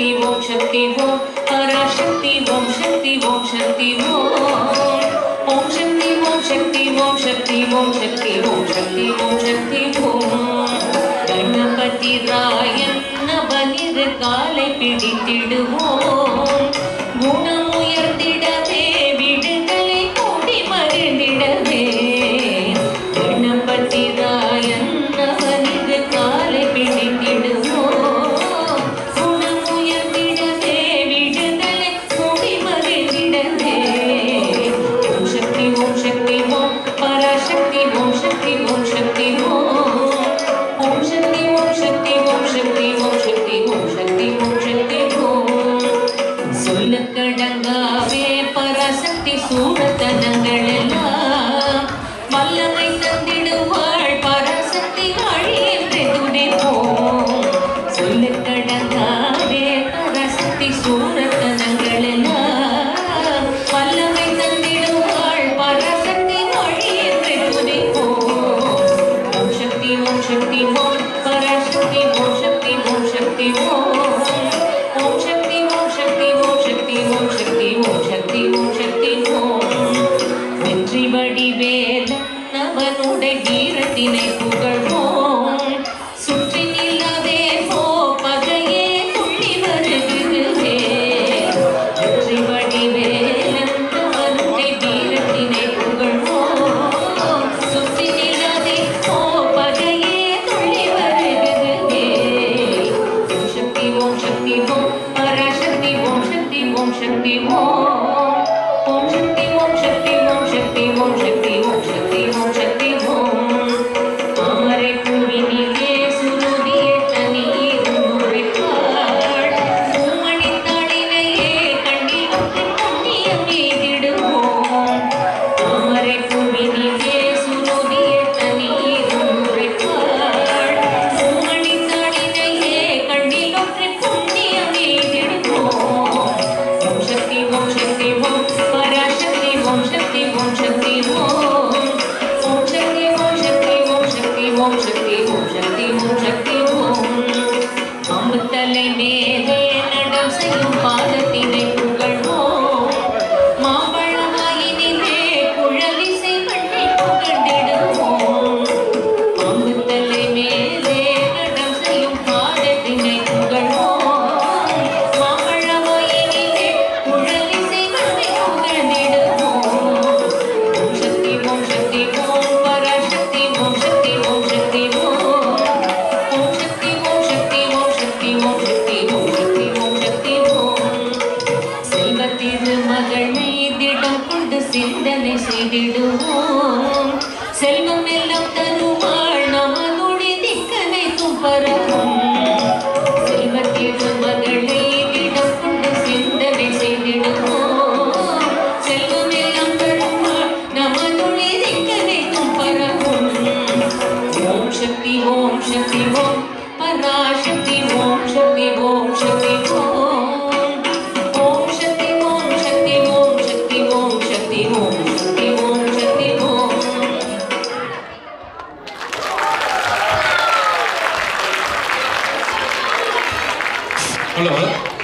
சக்தி ஓம் சக்தி ஓம் பராசக்தி ஓம் சக்தி ஓம் சக்தி ஓம் ஓம் சக்தி ஓம் சக்தி ஓம் சக்தி ஓம் சக்தி ஓம் சக்தி ஓம் சக்தி ஓம் கணபதி ராயன் நபனிரு காலை பிடித்திடுவோம் குணம் check me home. வெற்றி வடிவேல் நவனுடைய கீரத்தினை limon. விடுவோம் செல்வம் எல்லாம் 올라와요?